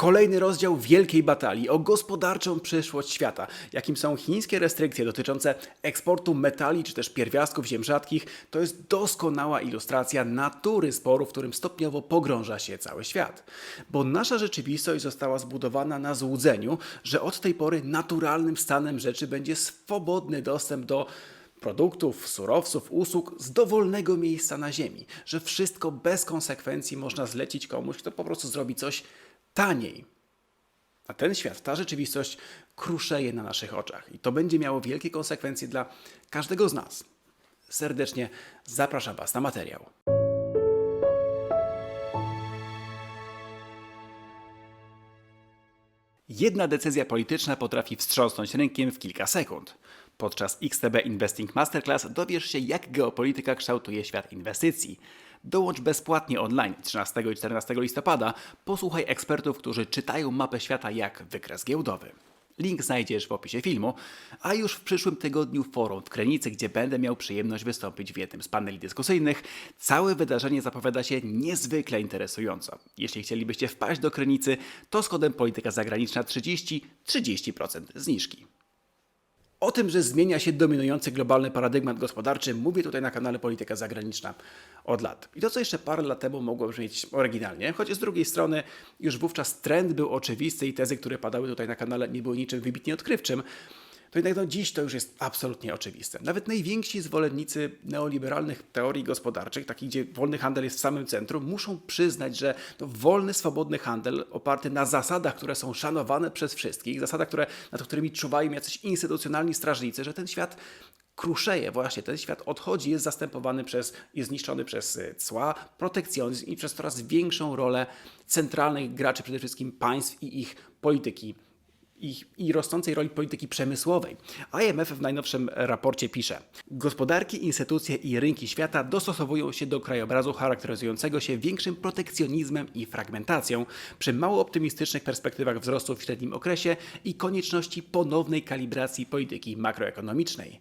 Kolejny rozdział wielkiej batalii o gospodarczą przyszłość świata, jakim są chińskie restrykcje dotyczące eksportu metali czy też pierwiastków ziem rzadkich, to jest doskonała ilustracja natury sporu, w którym stopniowo pogrąża się cały świat. Bo nasza rzeczywistość została zbudowana na złudzeniu, że od tej pory naturalnym stanem rzeczy będzie swobodny dostęp do produktów, surowców, usług z dowolnego miejsca na Ziemi, że wszystko bez konsekwencji można zlecić komuś, kto po prostu zrobi coś taniej. A ten świat, ta rzeczywistość kruszeje na naszych oczach i to będzie miało wielkie konsekwencje dla każdego z nas. Serdecznie zapraszam Was na materiał. Jedna decyzja polityczna potrafi wstrząsnąć rynkiem w kilka sekund. Podczas XTB Investing Masterclass dowiesz się, jak geopolityka kształtuje świat inwestycji. Dołącz bezpłatnie online 13 i 14 listopada. Posłuchaj ekspertów, którzy czytają mapę świata jak wykres giełdowy. Link znajdziesz w opisie filmu, a już w przyszłym tygodniu forum w Krenicy, gdzie będę miał przyjemność wystąpić w jednym z paneli dyskusyjnych, całe wydarzenie zapowiada się niezwykle interesująco. Jeśli chcielibyście wpaść do Krenicy, to z kodem Polityka Zagraniczna 30 30% zniżki. O tym, że zmienia się dominujący globalny paradygmat gospodarczy, mówię tutaj na kanale Polityka Zagraniczna od lat. I to, co jeszcze parę lat temu mogło brzmieć oryginalnie, choć z drugiej strony już wówczas trend był oczywisty i tezy, które padały tutaj na kanale, nie były niczym wybitnie odkrywczym, to jednak no, dziś to już jest absolutnie oczywiste. Nawet najwięksi zwolennicy neoliberalnych teorii gospodarczych, takich gdzie wolny handel jest w samym centrum, muszą przyznać, że wolny, swobodny handel oparty na zasadach, które są szanowane przez wszystkich, zasadach, które, nad którymi czuwają jacyś instytucjonalni strażnicy, że ten świat kruszeje właśnie, ten świat odchodzi, jest zastępowany przez, jest zniszczony przez y, cła, protekcjonizm i przez coraz większą rolę centralnych graczy, przede wszystkim państw i ich polityki i, i rosnącej roli polityki przemysłowej. IMF w najnowszym raporcie pisze: Gospodarki, instytucje i rynki świata dostosowują się do krajobrazu charakteryzującego się większym protekcjonizmem i fragmentacją, przy mało optymistycznych perspektywach wzrostu w średnim okresie i konieczności ponownej kalibracji polityki makroekonomicznej.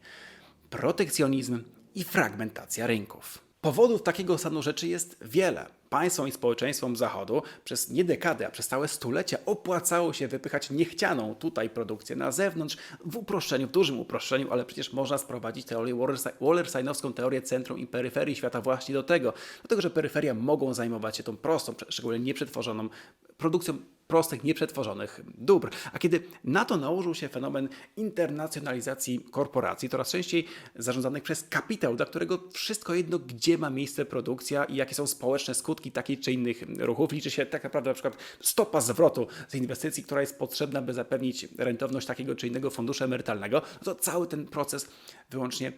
Protekcjonizm i fragmentacja rynków. Powodów takiego stanu rzeczy jest wiele. Państwom i społeczeństwom Zachodu przez nie dekady, a przez całe stulecia opłacało się wypychać niechcianą tutaj produkcję na zewnątrz w uproszczeniu, w dużym uproszczeniu, ale przecież można sprowadzić teorię Wallersteinowską, teorię centrum i peryferii świata właśnie do tego. Dlatego, że peryferia mogą zajmować się tą prostą, szczególnie nieprzetworzoną produkcją prostych, nieprzetworzonych dóbr. A kiedy na to nałożył się fenomen internacjonalizacji korporacji, coraz częściej zarządzanych przez kapitał, dla którego wszystko jedno, gdzie ma miejsce produkcja i jakie są społeczne skutki takich czy innych ruchów, liczy się tak naprawdę na przykład stopa zwrotu z inwestycji, która jest potrzebna, by zapewnić rentowność takiego czy innego funduszu emerytalnego, to cały ten proces wyłącznie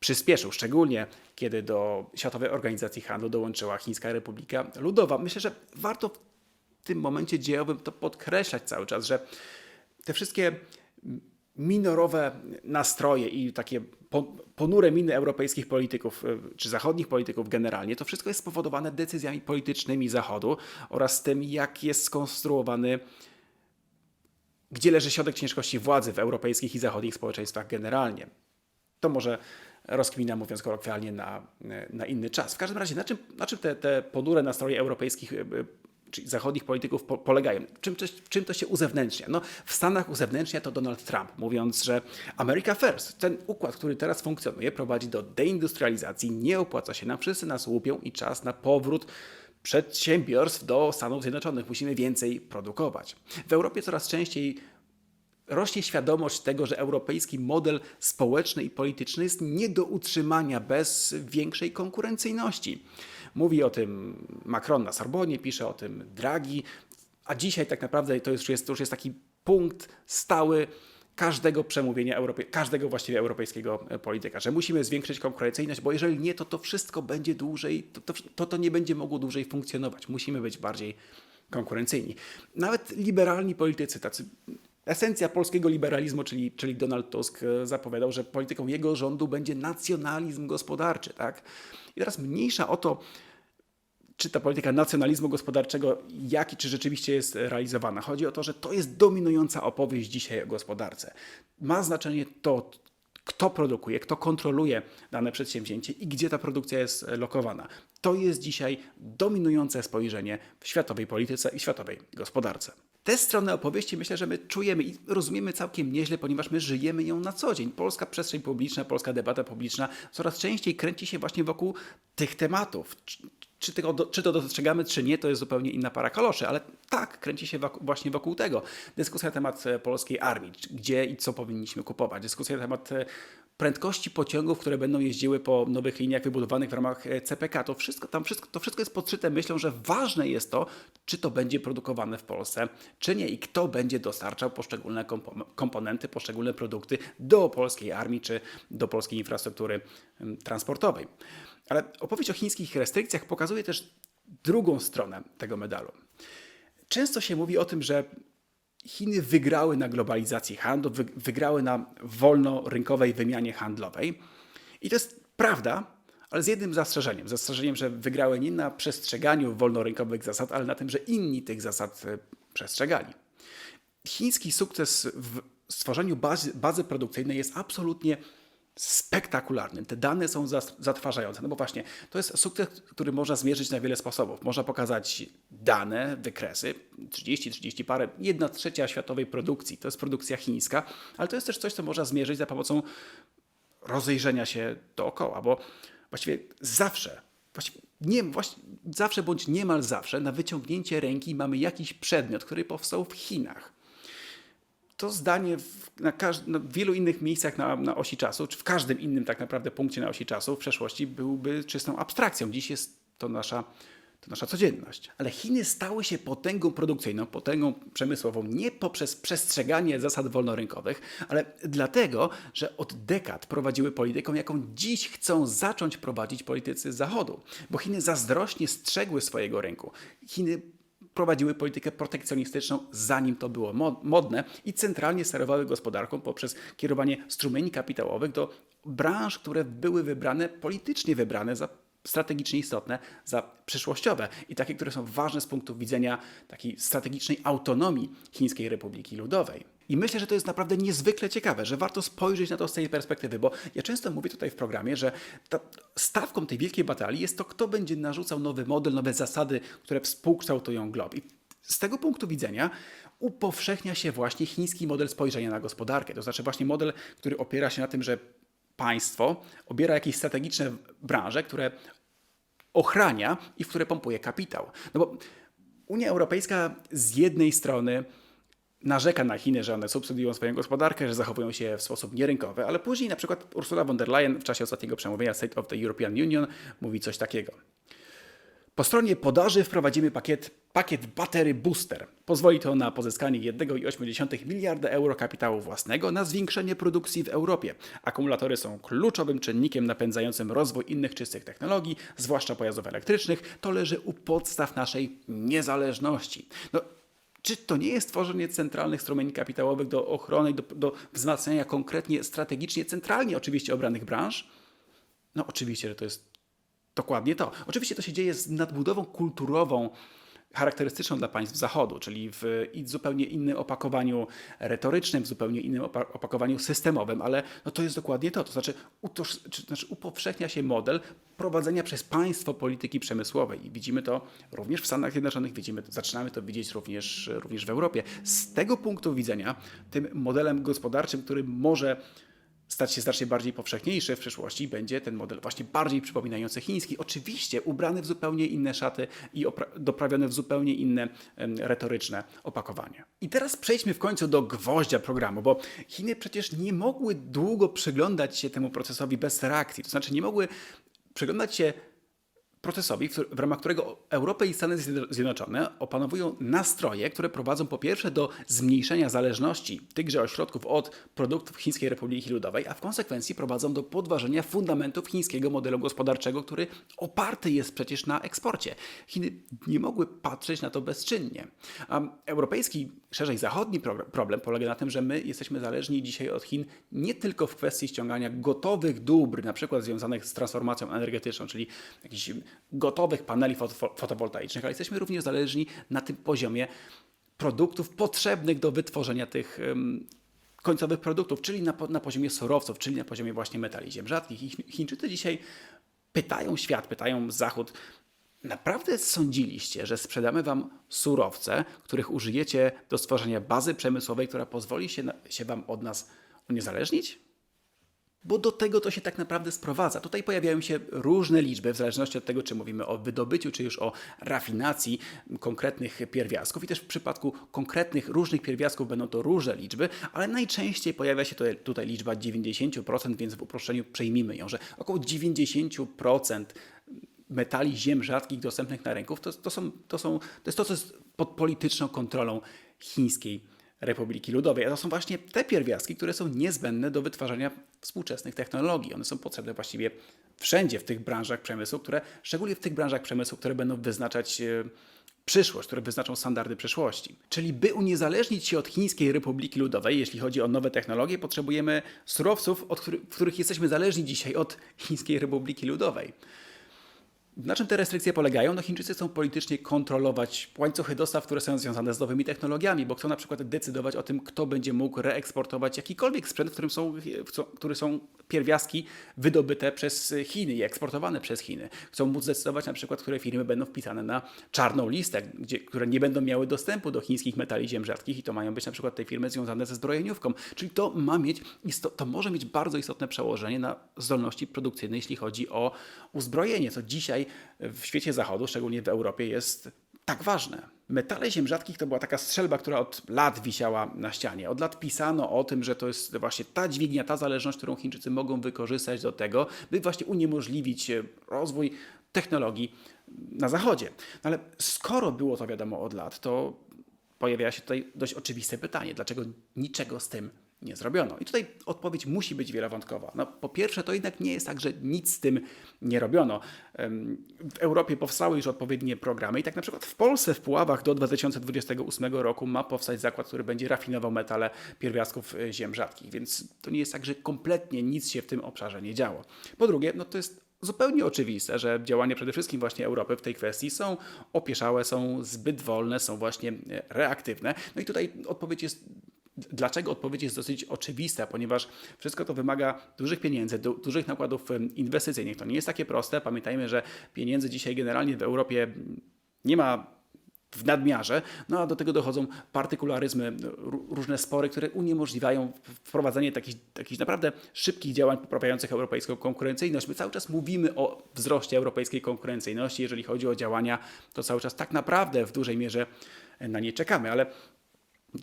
przyspieszył, szczególnie kiedy do Światowej Organizacji Handlu dołączyła Chińska Republika Ludowa. Myślę, że warto tym momencie dziejowym to podkreślać cały czas, że te wszystkie minorowe nastroje i takie ponure miny europejskich polityków, y, czy zachodnich polityków generalnie, to wszystko jest spowodowane decyzjami politycznymi Zachodu oraz tym, jak jest skonstruowany, gdzie leży środek ciężkości władzy w europejskich i zachodnich społeczeństwach generalnie. To może rozkmina, mówiąc kolokwialnie, na, na inny czas. W każdym razie, na czym, na czym te, te ponure nastroje europejskich y, czyli zachodnich polityków po, polegają. Czym to, czym to się uzewnętrznia? No, w Stanach uzewnętrznia to Donald Trump, mówiąc, że America First, ten układ, który teraz funkcjonuje, prowadzi do deindustrializacji, nie opłaca się nam, wszyscy nas łupią i czas na powrót przedsiębiorstw do Stanów Zjednoczonych. Musimy więcej produkować. W Europie coraz częściej rośnie świadomość tego, że europejski model społeczny i polityczny jest nie do utrzymania bez większej konkurencyjności. Mówi o tym Macron na Sorbonie, pisze o tym Draghi, a dzisiaj tak naprawdę to już jest, to już jest taki punkt stały każdego przemówienia, Europy, każdego właściwie europejskiego polityka, że musimy zwiększyć konkurencyjność, bo jeżeli nie, to to wszystko będzie dłużej, to to, to, nie będzie mogło dłużej funkcjonować. Musimy być bardziej konkurencyjni. Nawet liberalni politycy, tacy Esencja polskiego liberalizmu, czyli, czyli Donald Tusk, zapowiadał, że polityką jego rządu będzie nacjonalizm gospodarczy. Tak? I teraz mniejsza o to, czy ta polityka nacjonalizmu gospodarczego, jak i czy rzeczywiście jest realizowana. Chodzi o to, że to jest dominująca opowieść dzisiaj o gospodarce. Ma znaczenie to, kto produkuje, kto kontroluje dane przedsięwzięcie i gdzie ta produkcja jest lokowana. To jest dzisiaj dominujące spojrzenie w światowej polityce i światowej gospodarce. Tę stronę opowieści myślę, że my czujemy i rozumiemy całkiem nieźle, ponieważ my żyjemy ją na co dzień. Polska przestrzeń publiczna, polska debata publiczna coraz częściej kręci się właśnie wokół tych tematów. Czy, tego, czy to dostrzegamy, czy nie, to jest zupełnie inna para kaloszy, ale tak, kręci się wokół, właśnie wokół tego. Dyskusja na temat e, polskiej armii, gdzie i co powinniśmy kupować. Dyskusja na temat e, prędkości pociągów, które będą jeździły po nowych liniach wybudowanych w ramach e, CPK. To wszystko, tam wszystko, to wszystko jest podszyte myślą, że ważne jest to, czy to będzie produkowane w Polsce, czy nie i kto będzie dostarczał poszczególne kompo- komponenty, poszczególne produkty do polskiej armii, czy do polskiej infrastruktury transportowej. Ale opowieść o chińskich restrykcjach pokazuje też drugą stronę tego medalu. Często się mówi o tym, że Chiny wygrały na globalizacji handlu, wy- wygrały na wolnorynkowej wymianie handlowej. I to jest prawda, ale z jednym zastrzeżeniem. Zastrzeżeniem, że wygrały nie na przestrzeganiu wolnorynkowych zasad, ale na tym, że inni tych zasad e, przestrzegali. Chiński sukces w stworzeniu bazy, bazy produkcyjnej jest absolutnie spektakularny. Te dane są zatrważające. No bo właśnie, to jest sukces, który można zmierzyć na wiele sposobów. Można pokazać dane, wykresy, 30, 30 parę, jedna trzecia światowej produkcji. To jest produkcja chińska, ale to jest też coś, co można zmierzyć za pomocą rozejrzenia się dookoła, bo właściwie zawsze, właściwie nie, właśnie, zawsze bądź niemal zawsze na wyciągnięcie ręki mamy jakiś przedmiot, który powstał w Chinach to zdanie w, na, każ- na wielu innych miejscach na, na osi czasu, czy w każdym innym tak naprawdę punkcie na osi czasu w przeszłości byłby czystą abstrakcją. Dziś jest to nasza, to nasza codzienność. Ale Chiny stały się potęgą produkcyjną, potęgą przemysłową nie poprzez przestrzeganie zasad wolnorynkowych, ale dlatego, że od dekad prowadziły polityką, jaką dziś chcą zacząć prowadzić politycy Zachodu. Bo Chiny zazdrośnie strzegły swojego rynku. Chiny prowadziły politykę protekcjonistyczną, zanim to było mo- modne i centralnie sterowały gospodarką poprzez kierowanie strumieni kapitałowych do branż, które były wybrane, politycznie wybrane za strategicznie istotne, za przyszłościowe i takie, które są ważne z punktu widzenia takiej strategicznej autonomii Chińskiej Republiki Ludowej. I myślę, że to jest naprawdę niezwykle ciekawe, że warto spojrzeć na to z tej perspektywy, bo ja często mówię tutaj w programie, że ta stawką tej wielkiej batalii jest to, kto będzie narzucał nowy model, nowe zasady, które współkształtują glob. I z tego punktu widzenia upowszechnia się właśnie chiński model spojrzenia na gospodarkę. To znaczy właśnie model, który opiera się na tym, że państwo obiera jakieś strategiczne branże, które ochrania i w które pompuje kapitał. No bo Unia Europejska z jednej strony narzeka na Chiny, że one subsydiują swoją gospodarkę, że zachowują się w sposób nierynkowy, ale później na przykład Ursula von der Leyen w czasie ostatniego przemówienia State of the European Union mówi coś takiego. Po stronie podaży wprowadzimy pakiet, pakiet Battery Booster. Pozwoli to na pozyskanie 1,8 miliarda euro kapitału własnego na zwiększenie produkcji w Europie. Akumulatory są kluczowym czynnikiem napędzającym rozwój innych czystych technologii, zwłaszcza pojazdów elektrycznych. To leży u podstaw naszej niezależności. No, czy to nie jest tworzenie centralnych strumieni kapitałowych do ochrony, do, do wzmacniania konkretnie, strategicznie, centralnie oczywiście obranych branż? No oczywiście, że to jest Dokładnie to. Oczywiście to się dzieje z nadbudową kulturową charakterystyczną dla państw Zachodu, czyli w zupełnie innym opakowaniu retorycznym, w zupełnie innym opa- opakowaniu systemowym, ale no to jest dokładnie to. To znaczy, utoż, czy, znaczy upowszechnia się model prowadzenia przez państwo polityki przemysłowej i widzimy to również w Stanach Zjednoczonych, widzimy, zaczynamy to widzieć również, również w Europie. Z tego punktu widzenia tym modelem gospodarczym, który może stać się znacznie bardziej powszechniejszy w przyszłości, będzie ten model właśnie bardziej przypominający chiński. Oczywiście ubrany w zupełnie inne szaty i opra- doprawiony w zupełnie inne retoryczne opakowanie. I teraz przejdźmy w końcu do gwoździa programu, bo Chiny przecież nie mogły długo przyglądać się temu procesowi bez reakcji. To znaczy nie mogły przyglądać się procesowi, w, ramach którego Europę i Stany Zjednoczone opanowują nastroje, które prowadzą po pierwsze do zmniejszenia zależności tychże ośrodków od produktów Chińskiej Republiki Ludowej, a w konsekwencji prowadzą do podważenia fundamentów chińskiego modelu gospodarczego, który oparty jest przecież na eksporcie. Chiny nie mogły patrzeć na to bezczynnie. A europejski, szerzej zachodni pro- problem polega na tym, że my jesteśmy zależni dzisiaj od Chin nie tylko w kwestii ściągania gotowych dóbr, na przykład związanych z transformacją energetyczną, czyli jakichś gotowych paneli foto- fotowoltaicznych, ale jesteśmy również zależni na tym poziomie produktów potrzebnych do wytworzenia tych końcowych produktów, czyli na, na poziomie surowców, czyli na poziomie właśnie metali ziem rzadkich. Chińczycy dzisiaj pytają świat, pytają Zachód, Naprawdę sądziliście, że sprzedamy Wam surowce, których użyjecie do stworzenia bazy przemysłowej, która pozwoli się, się Wam od nas uniezależnić? Bo do tego to się tak naprawdę sprowadza. Tutaj pojawiają się różne liczby, w zależności od tego, czy mówimy o wydobyciu, czy już o rafinacji konkretnych pierwiastków. I też w przypadku konkretnych różnych pierwiastków będą to różne liczby, ale najczęściej pojawia się tutaj, liczba 90%, więc w uproszczeniu przejmijmy ją, że około 90% metali ziem rzadkich dostępnych na rynku to, to, są, to, są, to jest to, co jest pod polityczną kontrolą chińskiej Republiki Ludowej. A to są właśnie te pierwiastki, które są niezbędne do wytwarzania współczesnych technologii. One są potrzebne właściwie wszędzie w tych branżach przemysłu, które, szczególnie w tych branżach przemysłu, które będą wyznaczać e, przyszłość, które wyznaczą standardy przyszłości. Czyli by uniezależnić się od Chińskiej Republiki Ludowej, jeśli chodzi o nowe technologie, potrzebujemy surowców, od których, w których jesteśmy zależni dzisiaj od Chińskiej Republiki Ludowej. Na czym te restrykcje polegają? No Chińczycy chcą politycznie kontrolować łańcuchy dostaw, które są związane z nowymi technologiami, bo chcą na przykład decydować o tym, kto będzie mógł reeksportować jakikolwiek sprzęt, w którym są, w który są pierwiastki wydobyte przez Chiny i eksportowane przez Chiny. Chcą móc zdecydować na przykład, które firmy będą wpisane na czarną listę, gdzie, które nie będą miały dostępu do chińskich metali ziem rzadkich i to mają być na przykład te firmy związane ze zbrojeniówką. Czyli to ma mieć, to może mieć bardzo istotne przełożenie na zdolności produkcyjne, jeśli chodzi o uzbrojenie, co dzisiaj w świecie zachodu, szczególnie w Europie, jest tak ważne. Metale ziem rzadkich to była taka strzelba, która od lat wisiała na ścianie. Od lat pisano o tym, że to jest właśnie ta dźwignia, ta zależność, którą Chińczycy mogą wykorzystać do tego, by właśnie uniemożliwić rozwój technologii na Zachodzie. No ale skoro było to wiadomo od lat, to pojawia się tutaj dość oczywiste pytanie, dlaczego niczego z tym nie zrobiono. I tutaj odpowiedź musi być wielowątkowa. No, po pierwsze, to jednak nie jest tak, że nic z tym nie robiono. W Europie powstały już odpowiednie programy i tak na przykład w Polsce w Puławach do 2028 roku ma powstać zakład, który będzie rafinował metale pierwiastków e, ziem rzadkich, więc to nie jest tak, że kompletnie nic się w tym obszarze nie działo. Po drugie, no to jest zupełnie oczywiste, że działania przede wszystkim właśnie Europy w tej kwestii są opieszałe, są zbyt wolne, są właśnie e, reaktywne. No i tutaj odpowiedź jest Dlaczego odpowiedź jest dosyć oczywista? Ponieważ wszystko to wymaga dużych pieniędzy, du dużych nakładów inwestycyjnych. To nie jest takie proste. Pamiętajmy, że pieniędzy dzisiaj generalnie w Europie nie ma w nadmiarze, no a do tego dochodzą partykularyzmy, różne spory, które uniemożliwiają wprowadzenie takich, takich naprawdę szybkich działań poprawiających europejską konkurencyjność. My cały czas mówimy o wzroście europejskiej konkurencyjności. Jeżeli chodzi o działania, to cały czas tak naprawdę w dużej mierze na nie czekamy, ale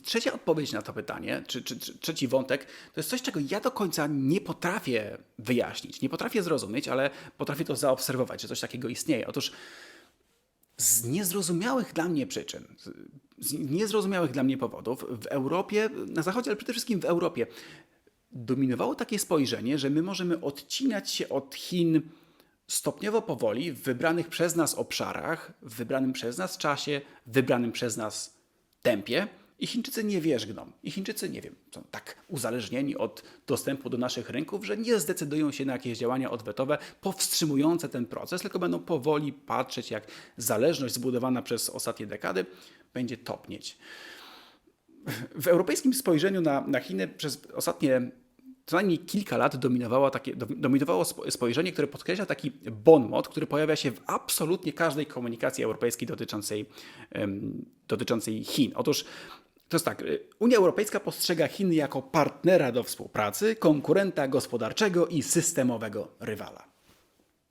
Trzecia odpowiedź na to pytanie, czy, czy, czy, trzeci wątek, to jest coś, czego ja do końca nie potrafię wyjaśnić, nie potrafię zrozumieć, ale potrafię to zaobserwować, że coś takiego istnieje. Otóż z niezrozumiałych dla mnie przyczyn, z niezrozumiałych dla mnie powodów w Europie, na Zachodzie, ale przede wszystkim w Europie, dominowało takie spojrzenie, że my możemy odcinać się od Chin stopniowo powoli w wybranych przez nas obszarach, w wybranym przez nas czasie, w wybranym przez nas tempie i Chińczycy nie wierzgną. I Chińczycy, nie wiem, są tak uzależnieni od dostępu do naszych rynków, że nie zdecydują się na jakieś działania odwetowe powstrzymujące ten proces, tylko będą powoli patrzeć, jak zależność zbudowana przez ostatnie dekady będzie topnieć. W europejskim spojrzeniu na, na Chiny przez ostatnie co najmniej kilka lat dominowało, takie, dominowało spojrzenie, które podkreśla taki bon mot, który pojawia się w absolutnie każdej komunikacji europejskiej dotyczącej, dotyczącej Chin. Otóż to jest tak, y, Unia Europejska postrzega Chiny jako partnera do współpracy, konkurenta gospodarczego i systemowego rywala.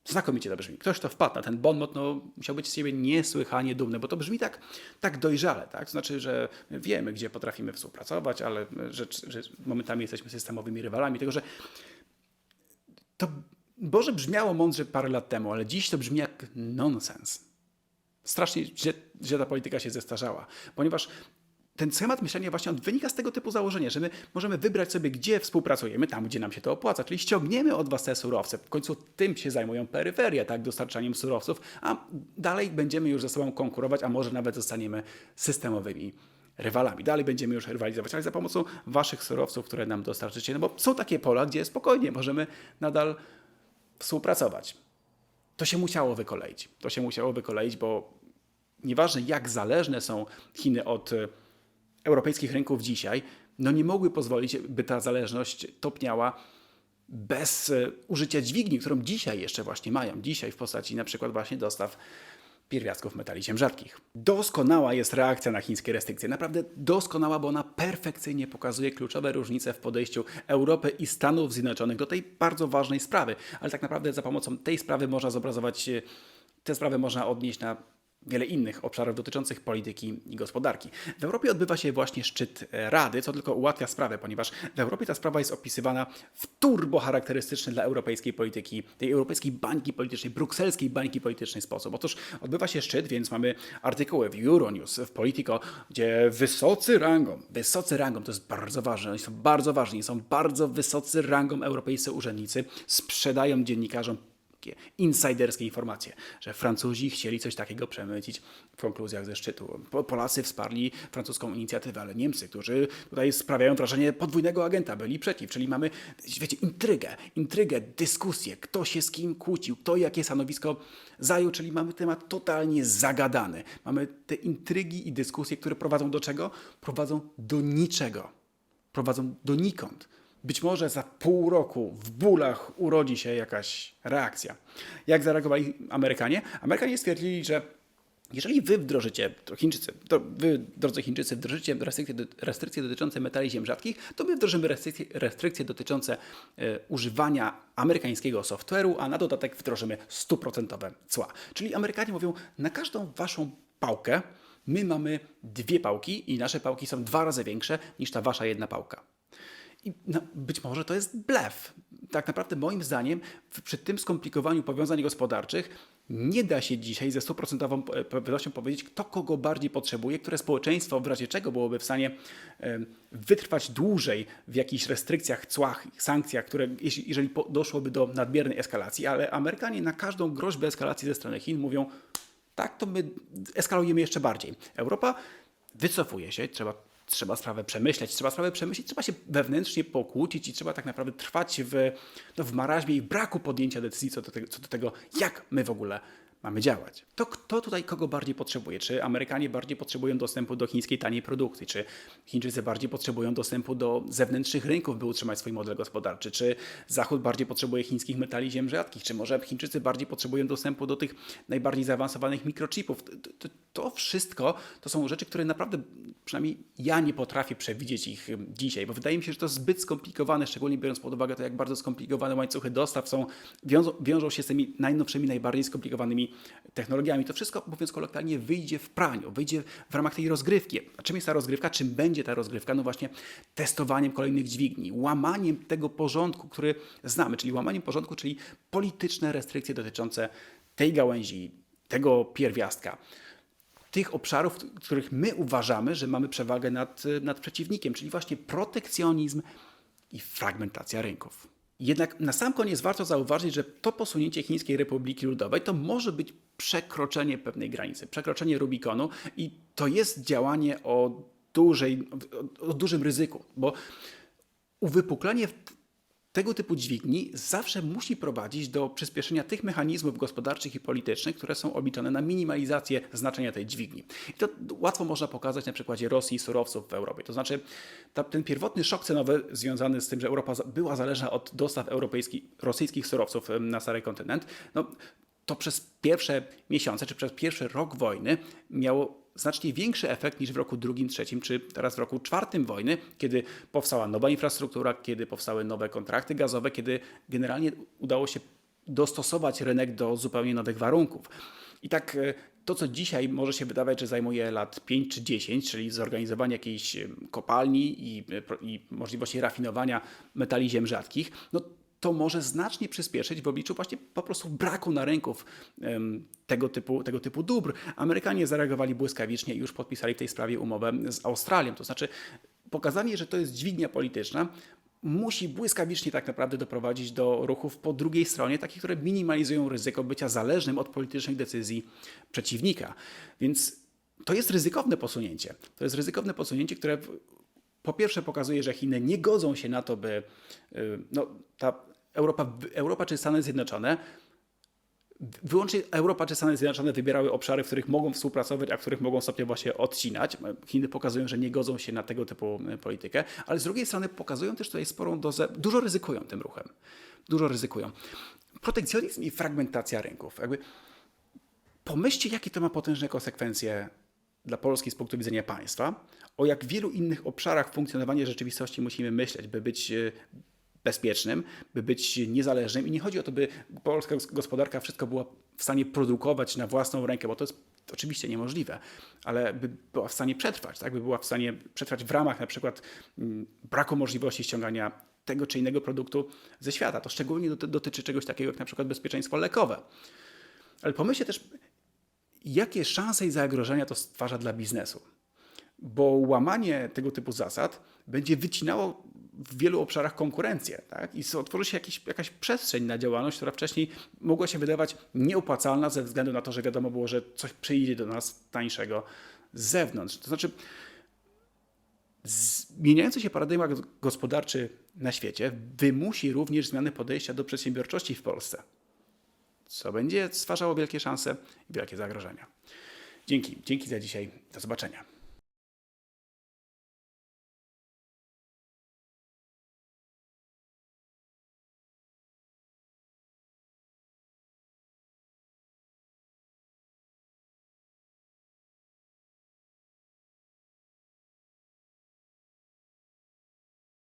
Znakomicie to brzmi. Ktoś, kto wpadł na ten bon mot, no, musiał być z siebie niesłychanie dumny, bo to brzmi tak, tak dojrzale. Tak? To znaczy, że wiemy, gdzie potrafimy współpracować, ale że, że momentami jesteśmy systemowymi rywalami. Tego, że to Boże brzmiało mądrze parę lat temu, ale dziś to brzmi jak nonsens. Strasznie źle, źle ta polityka się zestarzała, ponieważ ten schemat myślenia właśnie on wynika z tego typu założenia, że my możemy wybrać sobie, gdzie współpracujemy, tam, gdzie nam się to opłaca, czyli ściągniemy od Was te surowce. W końcu tym się zajmują peryferia, tak, dostarczaniem surowców, a dalej będziemy już ze sobą konkurować, a może nawet zostaniemy systemowymi rywalami. Dalej będziemy już rywalizować, ale za pomocą Waszych surowców, które nam dostarczycie, no bo są takie pola, gdzie spokojnie możemy nadal współpracować. To się musiało wykoleić. To się musiało wykoleić, bo nieważne jak zależne są Chiny od europejskich rynków dzisiaj, no nie mogły pozwolić, by ta zależność topniała bez e, użycia dźwigni, którą dzisiaj jeszcze właśnie mają. Dzisiaj w postaci na przykład właśnie dostaw pierwiastków metali ziem rzadkich. Doskonała jest reakcja na chińskie restrykcje. Naprawdę doskonała, bo ona perfekcyjnie pokazuje kluczowe różnice w podejściu Europy i Stanów Zjednoczonych do tej bardzo ważnej sprawy. Ale tak naprawdę za pomocą tej sprawy można zobrazować, e, tę sprawę można odnieść na wiele innych obszarów dotyczących polityki i gospodarki. W Europie odbywa się właśnie szczyt e, Rady, co tylko ułatwia sprawę, ponieważ w Europie ta sprawa jest opisywana w turbo charakterystyczny dla europejskiej polityki, tej europejskiej bańki politycznej, brukselskiej bańki politycznej sposób. Otóż odbywa się szczyt, więc mamy artykuły w Euronews, w Politico, gdzie wysocy rangą, wysocy rangą, to jest bardzo ważne, oni są bardzo ważni, są bardzo wysocy rangą europejscy urzędnicy, sprzedają dziennikarzom takie insiderskie informacje, że Francuzi chcieli coś takiego przemycić w konkluzjach ze szczytu. Polacy wsparli francuską inicjatywę, ale Niemcy, którzy tutaj sprawiają wrażenie podwójnego agenta, byli przeciw. Czyli mamy, wiecie, intrygę, intrygę, dyskusję, kto się z kim kłócił, kto jakie stanowisko zajął, czyli mamy temat totalnie zagadany. Mamy te intrygi i dyskusje, które prowadzą do czego? Prowadzą do niczego. Prowadzą donikąd. Być może za pół roku w bólach urodzi się jakaś reakcja. Jak zareagowali Amerykanie? Amerykanie stwierdzili, że jeżeli wy wdrożycie, to Chińczycy, to wy, drodzy Chińczycy, wdrożycie restrykcje, restrykcje dotyczące metali ziem rzadkich, to my wdrożymy restrykcje, restrykcje dotyczące e, używania amerykańskiego software'u, a na dodatek wdrożymy stuprocentowe cła. Czyli Amerykanie mówią, na każdą waszą pałkę my mamy dwie pałki i nasze pałki są dwa razy większe niż ta wasza jedna pałka. I no, być może to jest blef. Tak naprawdę moim zdaniem przy tym skomplikowaniu powiązań gospodarczych nie da się dzisiaj ze stuprocentową pewnością powiedzieć, kto kogo bardziej potrzebuje, które społeczeństwo w razie czego byłoby w stanie wytrwać dłużej w jakichś restrykcjach, cłach, sankcjach, które jeżeli doszłoby do nadmiernej eskalacji, ale Amerykanie na każdą groźbę eskalacji ze strony Chin mówią, tak, to my eskalujemy jeszcze bardziej. Europa wycofuje się, trzeba trzeba sprawę przemyśleć, trzeba sprawę przemyśleć, trzeba się wewnętrznie pokłócić i trzeba tak naprawdę trwać w, no, w maraźmie i braku podjęcia decyzji co do, tego, co do tego, jak my w ogóle mamy działać. To kto tutaj kogo bardziej potrzebuje? Czy Amerykanie bardziej potrzebują dostępu do chińskiej taniej produkcji? Czy Chińczycy bardziej potrzebują dostępu do zewnętrznych rynków, by utrzymać swój model gospodarczy? Czy Zachód bardziej potrzebuje chińskich metali ziem rzadkich? Czy może Chińczycy bardziej potrzebują dostępu do tych najbardziej zaawansowanych mikrochipów? To, to, wszystko to są rzeczy, które naprawdę przynajmniej ja nie potrafię przewidzieć ich dzisiaj, bo wydaje mi się, że to zbyt skomplikowane, szczególnie biorąc pod uwagę to, jak bardzo skomplikowane łańcuchy dostaw są, wiążą, wiążą się z tymi najnowszymi, najbardziej skomplikowanymi technologiami. To wszystko, mówiąc kolokwialnie, wyjdzie w praniu, wyjdzie w ramach tej rozgrywki. A czym jest ta rozgrywka? Czym będzie ta rozgrywka? No właśnie testowaniem kolejnych dźwigni, łamaniem tego porządku, który znamy, czyli łamaniem porządku, czyli polityczne restrykcje dotyczące tej gałęzi, tego pierwiastka tych obszarów, w których my uważamy, że mamy przewagę nad, nad przeciwnikiem, czyli właśnie protekcjonizm i fragmentacja rynków. Jednak na sam koniec warto zauważyć, że to posunięcie Chińskiej Republiki Ludowej to może być przekroczenie pewnej granicy, przekroczenie Rubikonu i to jest działanie o, dużej, o dużym ryzyku, bo uwypuklenie tego typu dźwigni zawsze musi prowadzić do przyspieszenia tych mechanizmów gospodarczych i politycznych, które są obliczone na minimalizację znaczenia tej dźwigni. I to łatwo można pokazać na przykładzie Rosji i surowców w Europie. To znaczy ta, ten pierwotny szok cenowy związany z tym, że Europa była zależna od dostaw europejskich, rosyjskich surowców na stary kontynent, no, to przez pierwsze miesiące czy przez pierwszy rok wojny miało znacznie większy efekt niż w roku drugim, trzecim czy teraz w roku czwartym wojny, kiedy powstała nowa infrastruktura, kiedy powstały nowe kontrakty gazowe, kiedy generalnie udało się dostosować rynek do zupełnie nowych warunków. I tak e, to, co dzisiaj może się wydawać, że zajmuje lat 5 czy 10, czyli zorganizowanie jakiejś kopalni i, e, i możliwości rafinowania metali ziem rzadkich, no to może znacznie przyspieszyć w obliczu właśnie po prostu braku na rynków tego typu, tego typu dóbr. Amerykanie zareagowali błyskawicznie i już podpisali w tej sprawie umowę z Australią. To znaczy pokazanie, że to jest dźwignia polityczna, musi błyskawicznie tak naprawdę doprowadzić do ruchów po drugiej stronie, takich, które minimalizują ryzyko bycia zależnym od politycznych decyzji przeciwnika. Więc to jest ryzykowne posunięcie. To jest ryzykowne posunięcie, które po pierwsze pokazuje, że Chiny nie godzą się na to, by y, no, ta Europa, Europa czy Stany Zjednoczone wyłącznie Europa czy Stany Zjednoczone wybierały obszary, w których mogą współpracować, a w których mogą stopniowo się odcinać. Chiny pokazują, że nie godzą się na tego typu y, politykę, ale z drugiej strony pokazują też tutaj sporą dozę, dużo ryzykują tym ruchem. Dużo ryzykują. Protekcjonizm i fragmentacja rynków. Jakby pomyślcie, jakie to ma potężne konsekwencje dla Polski z punktu widzenia państwa, o jak wielu innych obszarach funkcjonowania rzeczywistości musimy myśleć, by być e, bezpiecznym, by być niezależnym. I nie chodzi o to, by polska gospodarka wszystko była w stanie produkować na własną rękę, bo to jest oczywiście niemożliwe, ale by była w stanie przetrwać, tak? by była w stanie przetrwać w ramach na przykład mm, braku możliwości ściągania tego czy innego produktu ze świata. To szczególnie doty- dotyczy czegoś takiego jak na przykład bezpieczeństwo lekowe. Ale pomyślcie też, jakie szanse i zagrożenia to stwarza dla biznesu. Bo łamanie tego typu zasad będzie wycinało w wielu obszarach konkurencję. Tak? I otworzy się jakiś, jakaś przestrzeń na działalność, która wcześniej mogła się wydawać nieopłacalna ze względu na to, że wiadomo było, że coś przyjdzie do nas tańszego z zewnątrz. To znaczy, zmieniający się paradygmat gospodarczy na świecie wymusi również zmianę podejścia do przedsiębiorczości w Polsce co będzie stwarzało wielkie szanse i wielkie zagrożenia. Dzięki, dzięki za dzisiaj. Do zobaczenia.